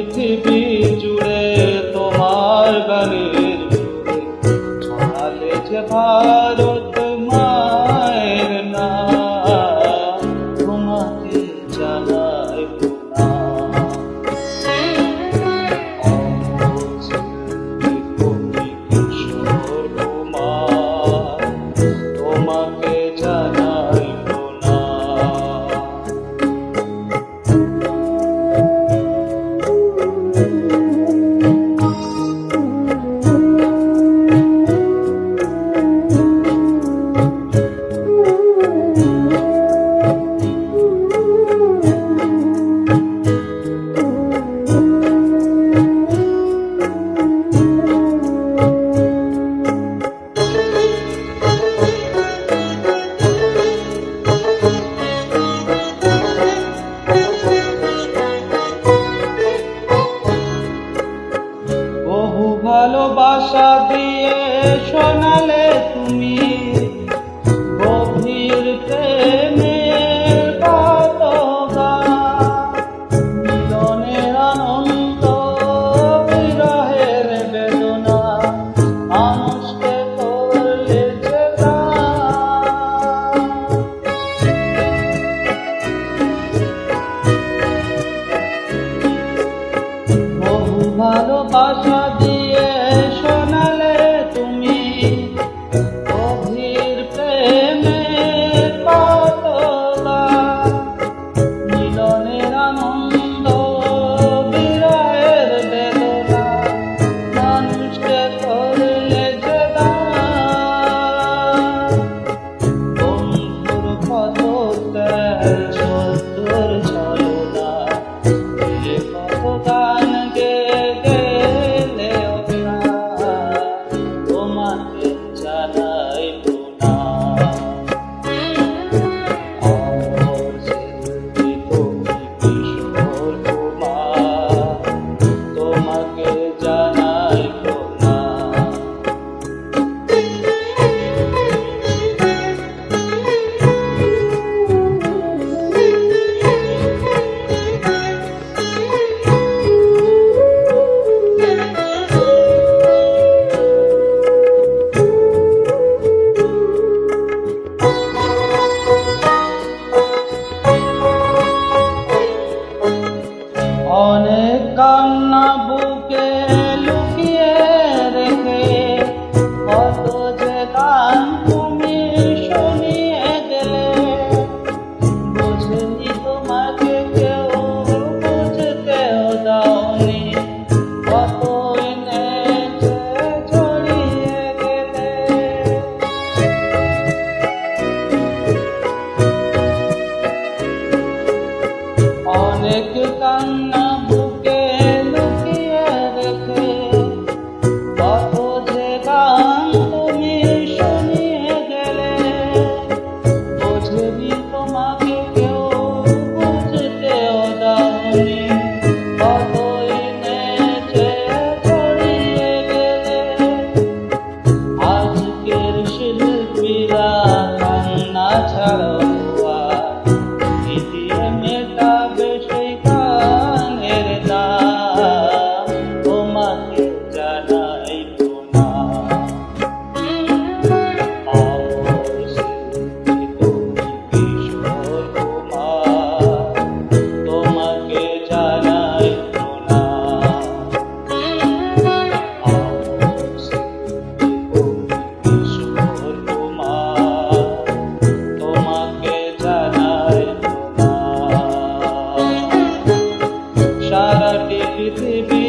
পৃথিবী জুড়ে তোমার গানের ছড়ালে যে ভারত তুমি গভীর প্রেমের কতগা মিলনের আনন্দ বিরহের বেদনা মানুষকে করলে বহু ভালোবাসা Oh, পৃথিবী